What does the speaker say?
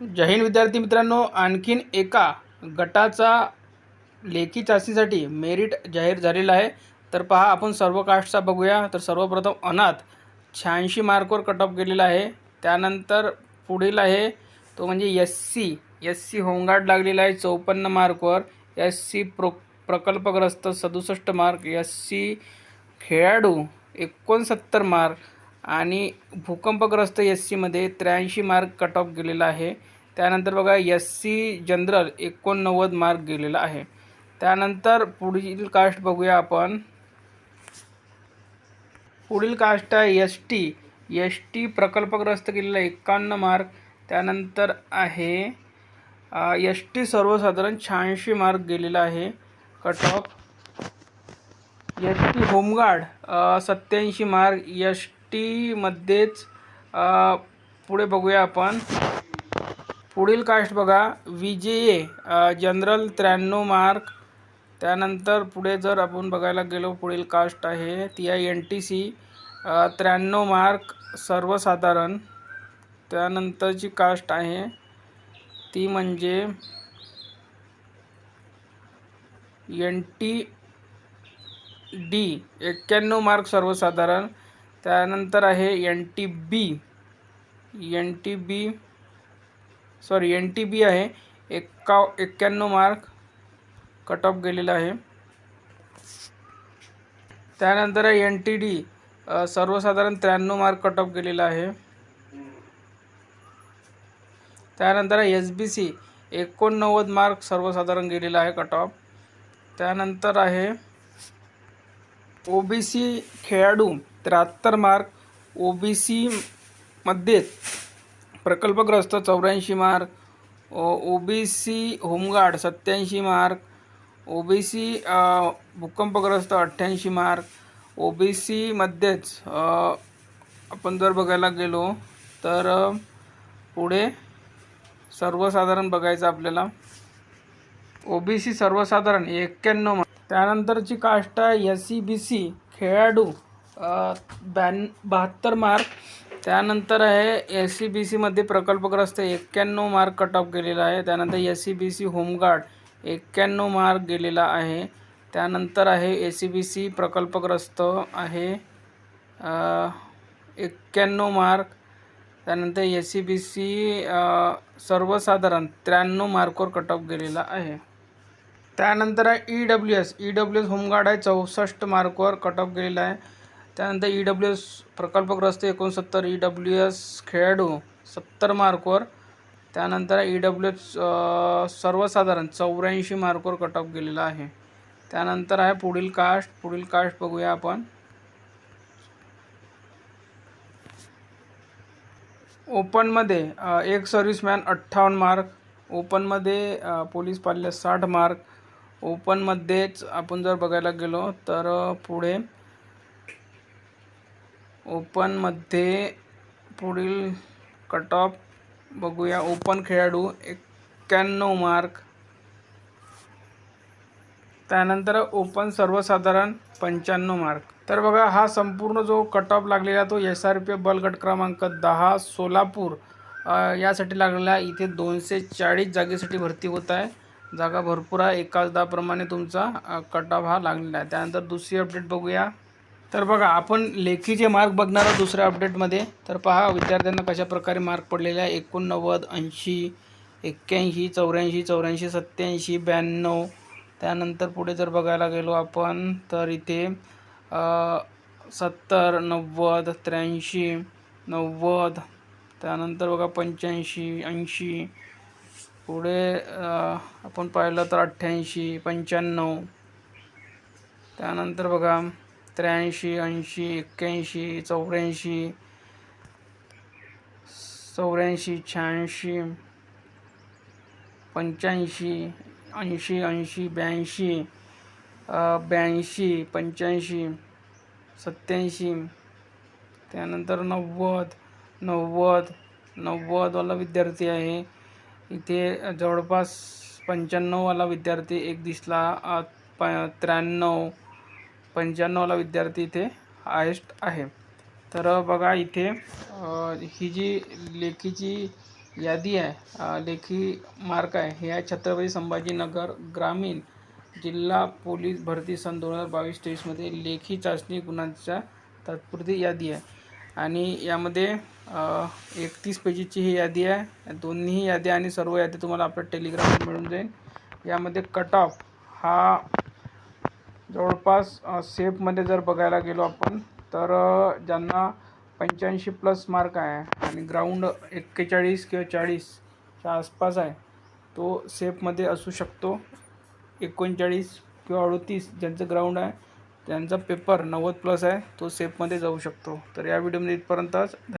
जय हिंद विद्यार्थी मित्रांनो आणखीन एका गटाचा लेखी चाचणीसाठी मेरिट जाहीर झालेला आहे. तर पहा आपण सर्व कास्टचा बघूया. तर सर्वप्रथम अनाथ शहाऐंशी मार्कवर कट ऑफ गेलेला आहे. त्यानंतर पुढील आहे तो म्हणजे S C S C home guard लागलेला आहे चौपन्न मार्कवर एस सी प्रो प्रकल्पग्रस्त सदुसष्ट मार्क एस सी खेळाडू एकोणसत्तर मार्क आणि भूकंपग्रस्त एस सीमध्ये त्र्याऐंशी मार्क कट ऑफ गेलेला आहे. त्यानंतर बघा एस सी जनरल एकोणनव्वद मार्क गेलेला आहे. त्यानंतर पुढील कास्ट बघूया आपण. पुढील कास्ट आहे एस टी एस टी प्रकल्पग्रस्त गेलेला एकावन्न मार्क त्यानंतर आहे एस टी सर्वसाधारण शहाऐंशी मार्क गेलेला आहे. Cut off S T home guard सत्याऐंशी मार्क एस टीमध्येच पुढे बघूया आपण. पुढील कास्ट बघा. व्ही जे ए जनरल त्र्याण्णव मार्क. त्यानंतर पुढे जर आपण बघायला गेलो पुढील कास्ट आहे. ती आहे एन टी सी त्र्याण्णव मार्क सर्वसाधारण. त्यानंतरची कास्ट आहे. ती म्हणजे एन टी डी एक्क्याण्णव मार्क सर्वसाधारण. त्यानंतर आहे N T B N T B sorry N T B आहे. एक्का एक्क्याण्णव मार्क कट ऑफ गेलेला आहे. त्यानंतर आहे एन टी डी सर्वसाधारण त्र्याण्णव मार्क कट ऑफ गेलेला आहे. त्यानंतर आहे एस बी सी एकोणनव्वद मार्क सर्वसाधारण गेलेला आहे कट ऑफ त्यानंतर आहे ओ बी सी खेळाडू त्र्याहत्तर मार्क ओ बी सीमध्ये प्रकल्पग्रस्त चौऱ्याऐंशी mark O B C home guard सत्याऐंशी मार्क ओ बी सी भूकंपग्रस्त अठ्ठ्याऐंशी मार्क ओ बी सीमध्येच आपण जर बघायला गेलो तर पुढे सर्वसाधारण बघायचं आपल्याला. ओ बी सी सर्वसाधारण एक्क्याण्णव त्यानंतरची काष्ट आहे एस सी बी सी खेळाडू. ब्यान बहात्तर मार्क. त्यानंतर आहे एस सी बी सीमध्ये प्रकल्पग्रस्त एक्क्याण्णव मार्क कट ऑफ गेलेला आहे. त्यानंतर S C B C home guard एक्क्याण्णव मार्क गेलेला आहे. त्यानंतर आहे ए सी बी सी प्रकल्पग्रस्त आहे एक्क्याण्णव मार्क. त्यानंतर एस सी बी सी सर्वसाधारण त्र्याण्णव मार्कवर कट ऑफ गेलेला आहे. त्यानंतर आहे E W S E W S home guard आहे चौसष्ट मार्कवर कट ऑफ गेलेला आहे. त्यानंतर ई डब्ल्यू एस प्रकल्पग्रस्त एकोणसत्तर ई डब्ल्यू एस खेळाडू सत्तर मार्कवर. त्यानंतर ई डब्ल्यू एस सर्वसाधारण चौऱ्याऐंशी मार्कवर कट ऑफ गेलेला आहे. त्यानंतर आहे पुढील कास्ट पुढील कास्ट बघूया आपण. ओपनमध्ये एक सर्व्हिसमॅन अठ्ठावन्न मार्क. ओपनमध्ये पोलीस पाल्य साठ मार्क. ओपनमध्येच आपण जर बघायला गेलो तर पुढे ओपनमध्ये पुढील कटॉप बघूया. ओपन खेळाडू एक्क्याण्णव मार्क त्यानंतर ओपन सर्वसाधारण पंच्याण्णव मार्क तर बघा हा संपूर्ण जो कट ऑफ लागलेला तो एस आर पी बलगट बल क्रमांक दहा सोलापूर यासाठी लागलेला इथे दोनशे चाळीस जागेसाठी भरती होत आहे. जागा भरपूर आहे. एकाच दहाप्रमाणे तुमचा कट ऑफ हा लागलेला आहे. त्यानंतर दुसरी अपडेट बघूया. तर बघा आपण लेखीचे मार्क बघणार आहोत दुसऱ्या अपडेटमध्ये तर पहा विद्यार्थ्यांना कशा प्रकारे मार्क पडलेले आहे. एकोणनव्वद ऐंशी एक्क्याऐंशी चौऱ्याऐंशी चौऱ्याऐंशी सत्त्याऐंशी ब्याण्णव. त्यानंतर पुढे जर बघायला गेलो आपण तर इथे सत्तर नव्वद त्र्याऐंशी नव्वद. त्यानंतर बघा पंच्याऐंशी ऐंशी. पुढे आपण पाहिलं तर अठ्ठ्याऐंशी पंच्याण्णव. त्यानंतर बघा त्र्याऐंशी ऐंशी एक्क्याऐंशी चौऱ्याऐंशी चौऱ्याऐंशी शहाऐंशी पंच्याऐंशी ऐंशी ऐंशी ब्याऐंशी ब्याऐंशी पंच्याऐंशी सत्त्याऐंशी त्यानंतर नव्वद नव्वद नव्वदवाला विद्यार्थी आहे. इथे जवळपास पंच्याण्णववाला विद्यार्थी एक दिसला प त्र्याण्णव पंच्याण्णवला विद्यार्थी इथे हायेस्ट आहे. तर बघा इथे ही जी लेखीची यादी आहे लेखी मार्क आहे हे आहे छत्रपती संभाजीनगर ग्रामीण जिल्हा पोलीस भरती सन दोन हजार बावीस तेवीसमध्ये लेखी चाचणी गुणांच्या तात्पुरती यादी आहे. आणि यामध्ये एकतीस पेजीची ही यादी आहे. दोन्ही याद्या आणि सर्व यादी तुम्हाला आपल्या टेलिग्रामवर मिळून जाईल. यामध्ये कट ऑफ हा जवळपास सेफमध्ये जर बघायला गेलो आपण तर ज्यांना पंच्याऐंशी प्लस मार्क आहे आणि ग्राउंड एक्केचाळीस किंवा चाळीसच्या आसपास आहे तो सेफमध्ये असू शकतो. एकोणचाळीस किंवा अडतीस ज्यांचं ग्राउंड आहे त्यांचा पेपर नव्वद प्लस आहे तो सेफमध्ये जाऊ शकतो. तर या व्हिडिओमध्ये इथपर्यंतच.